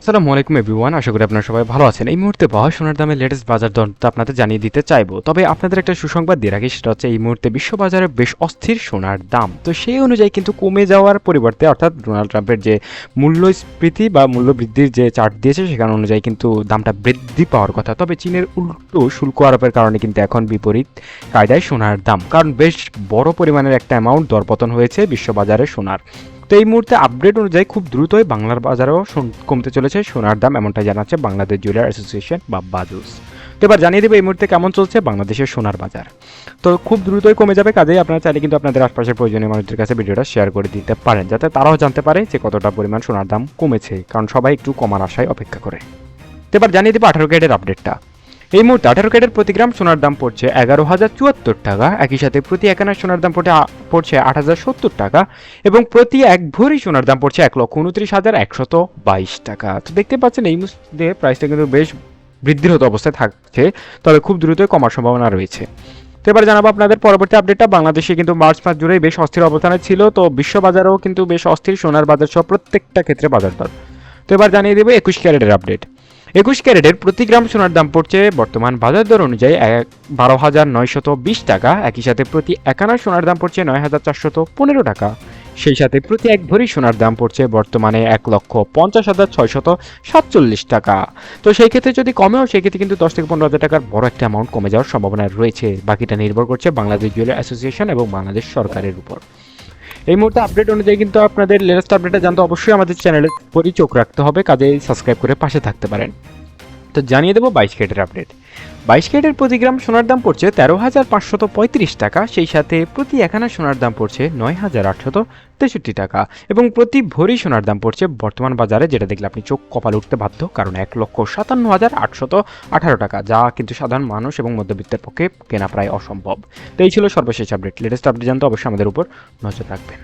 আসসালামু আলাইকুম এভরিওয়ান আশা করি আপনারা সবাই ভালো আছেন। এই মুহূর্তে পাওয়া সোনার দামের লেটেস্ট বাজার দরটা আপনাদের জানিয়ে দিতে চাইব। তবে আপনাদের একটা সুসংবাদ দিয়ে রাখি, সেটা হচ্ছে এই মুহূর্তে বিশ্ববাজারে বেশ অস্থির সোনার দাম। তো সেই অনুযায়ী কিন্তু কমে যাওয়ার পরিবর্তে অর্থাৎ ডোনাল্ড ট্রাম্পের যে মূল্যস্ফীতি বা মূল্য বৃদ্ধির যে চার্ট দিয়েছে সেখানে অনুযায়ী কিন্তু দামটা বৃদ্ধি পাওয়ার কথা। তবে চীনের উল্টো শুল্ক আরোপের কারণে কিন্তু এখন বিপরীত কায়দায় সোনার দাম। কারণ বেশ বড় পরিমাণের একটা অ্যামাউন্ট দরপতন হয়েছে বিশ্ববাজারে সোনার। তো এই মুহূর্তে আপডেট অনুযায়ী খুব দ্রুতই বাংলার বাজারেও কমতে চলেছে। সোনার দাম এমনটাই জানাচ্ছে বাংলাদেশ জুয়েলার অ্যাসোসিয়েশন বা বাজুস। তো এবার জানিয়ে দেবে এই মুহূর্তে কেমন চলছে বাংলাদেশের সোনার বাজার। তো খুব দ্রুতই কমে যাবে, কাজেই আপনারা চাইলে কিন্তু আপনাদের আশপাশের প্রয়োজনীয় মানুষদের কাছে ভিডিওটা শেয়ার করে দিতে পারেন, যাতে তারাও জানতে পারে যে কতটা পরিমাণ সোনার দাম কমেছে, কারণ সবাই একটু কমার আশায় অপেক্ষা করে। তো এবার জানিয়ে দেবে আঠারো ক্যারেটের আপডেটটা এই মুহূর্তে আঠারো ক্যারেটের প্রতি গ্রাম সোনার দাম পড়ছে এগারো হাজার চুয়াত্তর টাকা। একই সাথে প্রতি একানা সোনার দাম পড়ে পড়ছে আট হাজার সত্তর টাকা এবং প্রতি এক ভরি সোনার দাম পড়ছে এক লক্ষ উনত্রিশ হাজার একশত বাইশ টাকা। তো দেখতে পাচ্ছেন এই মুহূর্তে প্রাইসটা কিন্তু বেশ বৃদ্ধির হতো অবস্থায় থাকছে, তবে খুব দ্রুতই কমার সম্ভাবনা রয়েছে। তো এবার জানাব আপনাদের পরবর্তী আপডেটটা বাংলাদেশে কিন্তু মার্চ মাস জুড়েই বেশ অস্থির অবস্থানে ছিল, তো বিশ্ববাজারেও কিন্তু বেশ অস্থির সোনার বাজার সহ প্রত্যেকটা ক্ষেত্রে বাজার দর তো এবার জানিয়ে দেবো একুশ ক্যারেটের আপডেট একুশ ক্যারেটের প্রতি গ্রাম সোনার দাম পড়ছে, বর্তমান বাজার দর অনুযায়ী বারো হাজার নয়শত বিশ টাকা। একই সাথে প্রতি একানা সোনার দাম পড়ছে নয় হাজার চারশত পনেরো টাকা। সেই সাথে প্রতি এক ভরি সোনার দাম পড়ছে বর্তমানে এক লক্ষ পঞ্চাশ হাজার ছয়শত সাতচল্লিশ টাকা। তো সেই ক্ষেত্রে যদি কমেও, সেই ক্ষেত্রে কিন্তু দশ থেকে পনেরো হাজার টাকার বড় একটা অ্যামাউন্ট কমে যাওয়ার সম্ভাবনা রয়েছে। বাকিটা নির্ভর করছে বাংলাদেশ জুয়েলার অ্যাসোসিয়েশন এবং বাংলাদেশ সরকারের উপর। এই মুহূর্তে আপডেট অনুযায়ী কিন্তু আপনাদের লেটেস্ট আপডেটটা জানতে অবশ্যই আমাদের চ্যানেলের পরই চোখ রাখতে হবে। কাজে সাবস্ক্রাইব করে পাশে থাকতে পারেন। তো জানিয়ে দেবো বাইশ ক্যারেটের আপডেট। বাইশ ক্যারেটের প্রতি গ্রাম সোনার দাম পড়ছে তেরো হাজার পাঁচশত পঁয়ত্রিশ টাকা, সেই সাথে প্রতি একানা সোনার দাম পড়ছে নয় হাজার আটশত তেষট্টি টাকা এবং প্রতি ভরি সোনার দাম পড়ছে বর্তমান বাজারে, যেটা দেখলে আপনি চোখ কপাল উঠতে বাধ্য, কারণ এক লক্ষ সাতান্ন হাজার আটশত আঠারো টাকা, যা কিন্তু সাধারণ মানুষ এবং মধ্যবিত্তের পক্ষে কেনা প্রায় অসম্ভব। তো এই ছিল সর্বশেষ আপডেট লেটেস্ট আপডেট জানতে অবশ্যই আমাদের উপর নজর রাখবেন।